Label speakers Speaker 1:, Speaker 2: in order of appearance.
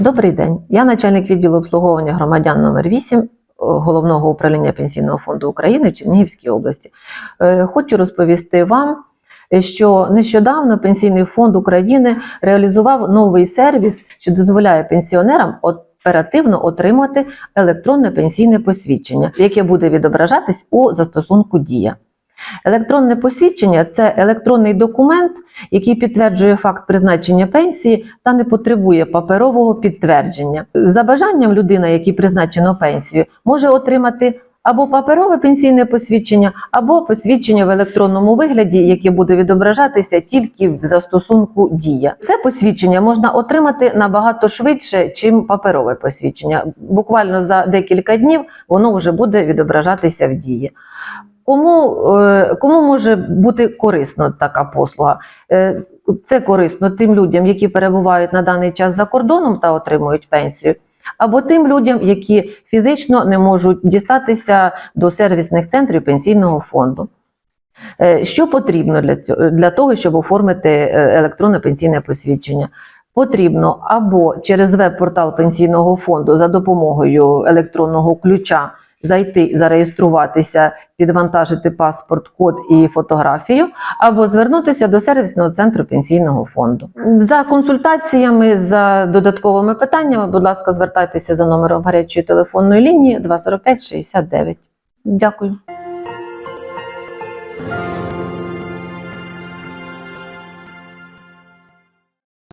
Speaker 1: Добрий день. Я начальник відділу обслуговування громадян номер 8 Головного управління Пенсійного фонду України в Чернігівській області. Е, Хочу розповісти вам, е, що нещодавно Пенсійний фонд України реалізував новий сервіс, що дозволяє пенсіонерам оперативно отримати електронне пенсійне посвідчення, яке буде відображатись у застосунку Дія. Електронне посвідчення це електронний документ, який підтверджує факт призначення пенсії та не потребує паперового підтвердження. За бажанням людина, якій призначено пенсію, може отримати або паперове пенсійне посвідчення, або посвідчення в електронному вигляді, яке буде відображатися тільки в застосунку Дія. Це посвідчення можна отримати набагато швидше, чим паперове посвідчення. Буквально за декілька днів воно вже буде відображатися в дії. Кому, е, кому може бути корисно така послуга? Е, Це корисно тим людям, які перебувають на даний час за кордоном та отримують пенсію, або тим людям, які фізично не можуть дістатися до сервісних центрів пенсійного фонду. Е, Що потрібно для, цього, для того, щоб оформити електронне пенсійне посвідчення? Потрібно або через веб-портал пенсійного фонду за допомогою електронного ключа зайти зареєструватися, підвантажити паспорт, код і фотографію, або звернутися до сервісного центру пенсійного фонду. За консультаціями, за додатковими питаннями, будь ласка, звертайтеся за номером гарячої телефонної лінії 245 69. Дякую.